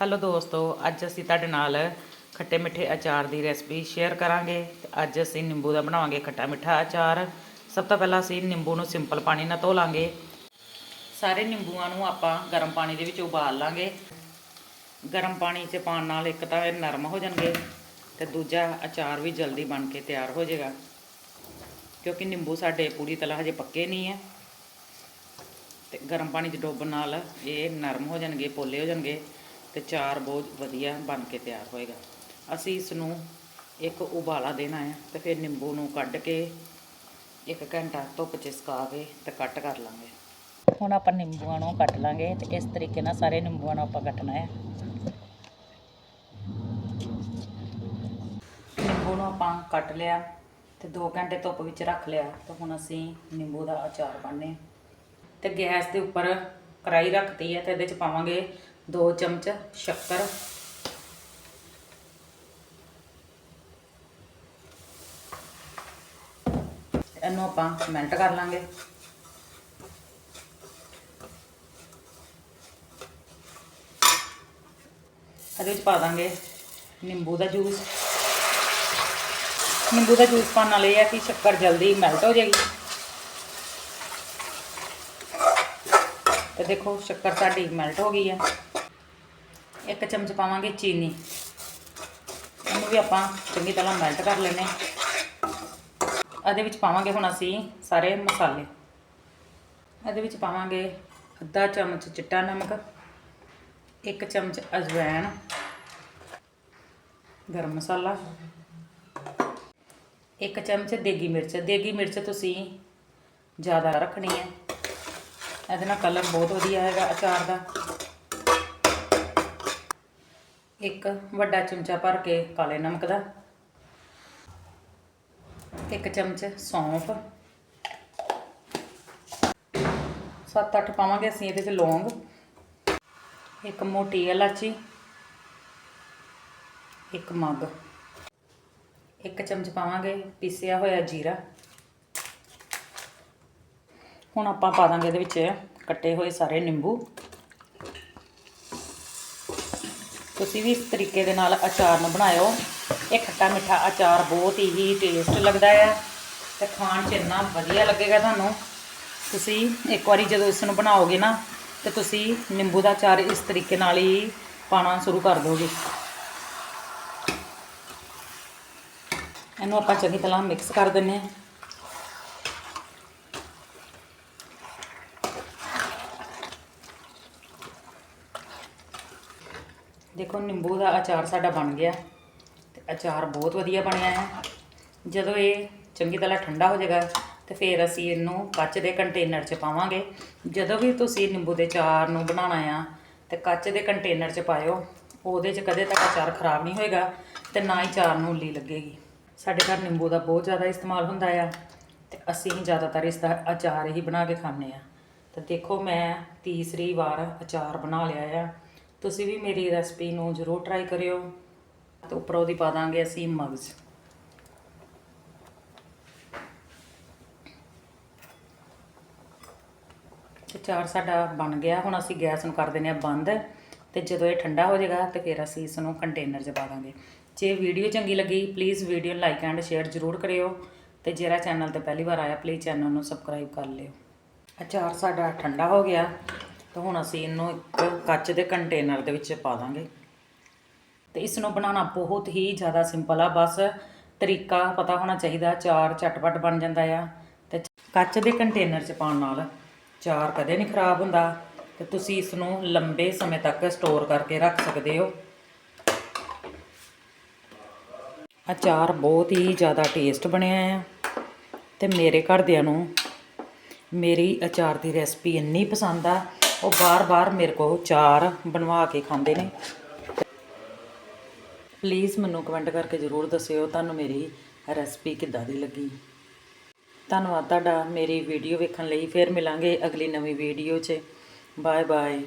Hello ਦੋਸਤੋ, ਅੱਜ ਅਸੀਂ ਤੁਹਾਡੇ ਨਾਲ ਖੱਟੇ ਮਿੱਠੇ ਅਚਾਰ ਦੀ ਰੈਸਪੀ ਸ਼ੇਅਰ ਕਰਾਂਗੇ ਤੇ ਅੱਜ ਅਸੀਂ ਨਿੰਬੂ ਦਾ ਬਣਾਵਾਂਗੇ ਖੱਟਾ ਮਿੱਠਾ ਅਚਾਰ। ਸਭ ਤੋਂ ਪਹਿਲਾਂ ਅਸੀਂ ਨਿੰਬੂ ਨੂੰ ਸਿੰਪਲ ਪਾਣੀ ਨਾਲ ਧੋ ਲਾਂਗੇ। ਸਾਰੇ ਨਿੰਬੂਆਂ ਨੂੰ ਆਪਾਂ ਗਰਮ ਪਾਣੀ ਦੇ ਵਿੱਚ ਉਬਾਲ ਲਾਂਗੇ। ਗਰਮ ਪਾਣੀ 'ਚ ਪਾਉਣ ਨਾਲ ਇੱਕ ਤਾਂ ਇਹ ਨਰਮ ਹੋ ਜਾਣਗੇ ਤੇ ਦੂਜਾ ਅਚਾਰ ਵੀ ਜਲਦੀ ਬਣ ਕੇ ਤਿਆਰ ਹੋ ਜਾਏਗਾ। ਕਿਉਂਕਿ ਨਿੰਬੂ ਸਾਡੇ ਪੂਰੀ ਤਰ੍ਹਾਂ ਹਜੇ ਪੱਕੇ ਨਹੀਂ ਹੈ। ਤੇ ਗਰਮ ਪਾਣੀ 'ਚ ਡੋਬਣ ਨਾਲ ਇਹ ਨਰਮ ਹੋ ਜਾਣਗੇ, ਪੋਲੇ ਹੋ ਜਾਣਗੇ। ਤੇ ਚਾਰ ਬਹੁਤ ਵਧੀਆ ਬਣ ਕੇ ਤਿਆਰ ਹੋਏਗਾ। ਅਸੀਂ ਇਸ ਨੂੰ ਇੱਕ ਉਬਾਲਾ ਦੇਣਾ ਹੈ ਤੇ ਫਿਰ ਨਿੰਬੂ ਨੂੰ ਕੱਢ ਕੇ ਇੱਕ ਘੰਟਾ ਧੁੱਪ 'ਚ ਸੁਕਾ ਕੇ ਤੇ ਕੱਟ ਕਰ ਲਾਂਗੇ। ਹੁਣ ਆਪਾਂ ਨਿੰਬੂਆਂ ਨੂੰ ਕੱਟ ਲਾਂਗੇ ਤੇ ਇਸ ਤਰੀਕੇ ਨਾਲ ਸਾਰੇ ਨਿੰਬੂਆਂ ਨੂੰ ਆਪਾਂ ਕੱਟਣਾ ਹੈ। ਨਿੰਬੂ ਨੂੰ ਆਪਾਂ ਕੱਟ ਲਿਆ ਤੇ 2 ਘੰਟੇ ਧੁੱਪ ਵਿੱਚ ਰੱਖ ਲਿਆ ਤੇ ਹੁਣ ਅਸੀਂ ਨਿੰਬੂ ਦਾ ਅਚਾਰ ਪਾਣੇ ਤੇ ਗੈਸ ਦੇ ਉੱਪਰ ਕੜਾਈ ਰੱਖਤੀ ਹੈ ਤੇ ਇਹਦੇ ਚ ਪਾਵਾਂਗੇ 2 ਚਮਚ ਸ਼ੱਕਰ। ਇਹਨੂੰ ਆਪਾਂ ਮੈਲਟ ਕਰ ਲਾਂਗੇ। ਇਹਦੇ ਵਿੱਚ ਪਾ ਦਾਂਗੇ ਨਿੰਬੂ ਦਾ ਜੂਸ ਨਿੰਬੂ ਦਾ ਜੂਸ ਪਾਉਣ ਨਾਲ ਇਹ ਹੈ ਕਿ ਸ਼ੱਕਰ ਜਲਦੀ ਮੈਲਟ ਹੋ ਜਾਏਗੀ। ਤੇ ਦੇਖੋ ਸ਼ੱਕਰ ਸਾਡੀ ਮੈਲਟ ਹੋ ਗਈ ਹੈ। ਇੱਕ ਚਮਚ ਪਾਵਾਂਗੇ ਚੀਨੀ। ਇਹਨੂੰ ਵੀ ਆਪਾਂ ਚੰਗੀ ਤਰ੍ਹਾਂ ਮੈਲਟ ਕਰ ਲੈਣੇ ਇਹਦੇ ਵਿੱਚ ਪਾਵਾਂਗੇ ਹੁਣ ਅਸੀਂ ਸਾਰੇ ਮਸਾਲੇ। ਇਹਦੇ ਵਿੱਚ ਪਾਵਾਂਗੇ ਅੱਧਾ ਚਮਚ ਚਿੱਟਾ ਨਮਕ, ਇੱਕ ਚਮਚ ਅਜਵਾਇਣ ਗਰਮ ਮਸਾਲਾ, ਇੱਕ ਚਮਚ ਦੇਗੀ ਮਿਰਚ। ਦੇਗੀ ਮਿਰਚ ਤੁਸੀਂ ਜ਼ਿਆਦਾ ਰੱਖਣੀ ਹੈ। ਇਹਦੇ ਨਾਲ ਕਲਰ ਬਹੁਤ ਵਧੀਆ ਹੈਗਾ ਅਚਾਰ ਦਾ। ਇੱਕ ਵੱਡਾ ਚਮਚਾ ਭਰ ਕੇ ਕਾਲੇ ਨਮਕ ਦਾ। ਇੱਕ ਚਮਚ ਸੌਂਫ। 7-8 ਪਾਵਾਂਗੇ ਅਸੀਂ ਇਹਦੇ 'ਚ ਲੌਂਗ। ਇੱਕ ਮੋਟੀ ਇਲਾਚੀ। ਇੱਕ ਮੱਗ। ਇੱਕ ਚਮਚ ਪਾਵਾਂਗੇ ਪੀਸਿਆ ਹੋਇਆ ਜੀਰਾ। ਹੁਣ ਆਪਾਂ ਪਾ ਦਾਂਗੇ ਇਹਦੇ ਵਿੱਚ ਕੱਟੇ ਹੋਏ ਸਾਰੇ ਨਿੰਬੂ। ਤੁਸੀਂ ਵੀ ਇਸ ਤਰੀਕੇ ਦੇ ਨਾਲ ਅਚਾਰ ਨੂੰ ਬਣਾਇਓ। ਇਹ ਖੱਟਾ ਮਿੱਠਾ ਅਚਾਰ ਬਹੁਤ ਹੀ ਟੇਸਟ ਲੱਗਦਾ ਹੈ ਤੇ ਖਾਣ 'ਚ ਇੰਨਾ ਵਧੀਆ ਲੱਗੇਗਾ ਤੁਹਾਨੂੰ। ਤੁਸੀਂ ਇੱਕ ਵਾਰੀ ਜਦੋਂ ਇਸ ਨੂੰ ਬਣਾਓਗੇ ਨਾ, ਤੇ ਤੁਸੀਂ ਨਿੰਬੂ ਦਾ ਅਚਾਰ ਇਸ ਤਰੀਕੇ ਨਾਲ ਹੀ ਪਾਣਾ ਸ਼ੁਰੂ ਕਰ ਦੋਗੇ। ਇਹਨੂੰ ਆਪਾਂ ਚੰਗੀ ਤਰ੍ਹਾਂ ਮਿਕਸ ਕਰ ਦਿੰਨੇ ਹਾਂ। ਦੇਖੋ, ਨਿੰਬੂ ਦਾ ਅਚਾਰ ਸਾਡਾ ਬਣ ਗਿਆ। ਤੇ ਅਚਾਰ ਬਹੁਤ ਵਧੀਆ ਬਣਿਆ ਹੈ। ਜਦੋਂ ਇਹ ਚੰਗੀ ਤਰ੍ਹਾਂ ਠੰਡਾ ਹੋ ਜਾਏਗਾ, ਤੇ ਫਿਰ ਅਸੀਂ ਇਹਨੂੰ ਕੱਚ ਦੇ ਕੰਟੇਨਰ 'ਚ ਪਾਵਾਂਗੇ। ਜਦੋਂ ਵੀ ਤੁਸੀਂ ਨਿੰਬੂ ਦੇ ਅਚਾਰ ਨੂੰ ਬਣਾਉਣਾ ਆ, ਤੇ ਕੱਚ ਦੇ ਕੰਟੇਨਰ 'ਚ ਪਾਇਓ, ਉਹਦੇ 'ਚ ਕਦੇ ਤੱਕ ਅਚਾਰ ਖਰਾਬ ਨਹੀਂ ਹੋਏਗਾ, ਤੇ ਨਾ ਹੀ ਅਚਾਰ ਨੂੰ ਉੱਲੀ ਲੱਗੇਗੀ। ਸਾਡੇ ਘਰ ਨਿੰਬੂ ਦਾ ਬਹੁਤ ਜ਼ਿਆਦਾ ਇਸਤੇਮਾਲ ਹੁੰਦਾ ਆ, ਤੇ ਅਸੀਂ ਜ਼ਿਆਦਾਤਰ ਇਸ ਦਾ ਅਚਾਰ ਹੀ ਬਣਾ ਕੇ ਖਾਂਦੇ ਆ। ਤੇ ਦੇਖੋ, ਮੈਂ ਤੀਸਰੀ ਵਾਰ ਅਚਾਰ ਬਣਾ ਲਿਆ ਆ। ਤੁਸੀਂ ਵੀ ਮੇਰੀ ਰੈਸਪੀ ਨੂੰ ਜ਼ਰੂਰ ਟਰਾਈ ਕਰਿਓ। ਤੇ ਉੱਪਰ ਉਹਦੀ ਪਾ ਦਾਂਗੇ ਅਸੀਂ ਮਗਜ਼। ਤੇ ਚਾਰ ਸਾਡਾ ਬਣ ਗਿਆ। ਹੁਣ ਅਸੀਂ ਗੈਸ ਨੂੰ ਕਰ ਦਿੰਦੇ ਆ ਬੰਦ। ਤੇ ਜਦੋਂ ਇਹ ਠੰਡਾ ਹੋ ਜਾਏਗਾ ਤੇ ਫਿਰ ਅਸੀਂ ਇਸ ਨੂੰ ਕੰਟੇਨਰ 'ਚ ਪਾ ਦਾਂਗੇ। ਜੇ ਵੀਡੀਓ ਚੰਗੀ ਲੱਗੀ ਪਲੀਜ਼ ਵੀਡੀਓ ਨੂੰ ਲਾਈਕ ਐਂਡ ਸ਼ੇਅਰ ਜ਼ਰੂਰ ਕਰਿਓ। ਤੇ ਜਿਹੜਾ ਚੈਨਲ ਤੇ ਪਹਿਲੀ ਵਾਰ ਆਇਆ ਪਲੀਜ਼ ਚੈਨਲ ਨੂੰ ਸਬਸਕ੍ਰਾਈਬ ਕਰ ਲਿਓ। ਅਚਾਰ ਸਾਡਾ ਠੰਡਾ ਹੋ ਗਿਆ। ਤੇ ਹੁਣ ਅਸੀਂ ਇਹਨੂੰ ਇੱਕ ਕੱਚ ਦੇ ਕੰਟੇਨਰ ਦੇ ਵਿੱਚ ਪਾ ਦਾਂਗੇ। ਤੇ ਇਸ ਨੂੰ ਬਣਾਉਣਾ ਬਹੁਤ ਹੀ ਜ਼ਿਆਦਾ ਸਿੰਪਲ ਆ, ਬਸ ਤਰੀਕਾ ਪਤਾ ਹੋਣਾ ਚਾਹੀਦਾ, ਚਾਰ ਝਟਪਟ ਬਣ ਜਾਂਦਾ ਆ। ਤੇ ਕੱਚ ਦੇ ਕੰਟੇਨਰ 'ਚ ਪਾਉਣ ਨਾਲ ਚਾਰ ਕਦੇ ਨਹੀਂ ਖਰਾਬ ਹੁੰਦਾ ਤੇ ਤੁਸੀਂ ਇਸ ਨੂੰ ਲੰਬੇ ਸਮੇਂ ਤੱਕ ਸਟੋਰ ਕਰਕੇ ਰੱਖ ਸਕਦੇ ਹੋ। ਅਚਾਰ ਬਹੁਤ ਹੀ ਜ਼ਿਆਦਾ ਟੇਸਟ ਬਣਿਆ ਆ ਤੇ ਮੇਰੇ ਘਰਦਿਆਂ ਨੂੰ ਮੇਰੀ ਅਚਾਰ ਦੀ ਰੈਸਪੀ ਇੰਨੀ ਪਸੰਦ ਆ ਉਹ ਬਾਰ-ਬਾਰ ਮੇਰੇ ਕੋਲ ਚਾਰ ਬਣਵਾ ਕੇ ਖਾਂਦੇ ਨੇ। ਪਲੀਜ਼ ਮੈਨੂੰ ਕਮੈਂਟ ਕਰਕੇ ਜ਼ਰੂਰ ਦੱਸਿਓ ਤੁਹਾਨੂੰ ਮੇਰੀ ਰੈਸਪੀ ਕਿੱਦਾਂ ਦੀ ਲੱਗੀ। ਧੰਨਵਾਦ ਤੁਹਾਡਾ ਮੇਰੀ ਵੀਡੀਓ ਵੇਖਣ ਲਈ। ਫਿਰ ਮਿਲਾਂਗੇ ਅਗਲੀ ਨਵੀਂ ਵੀਡੀਓ 'ਚ। Bye bye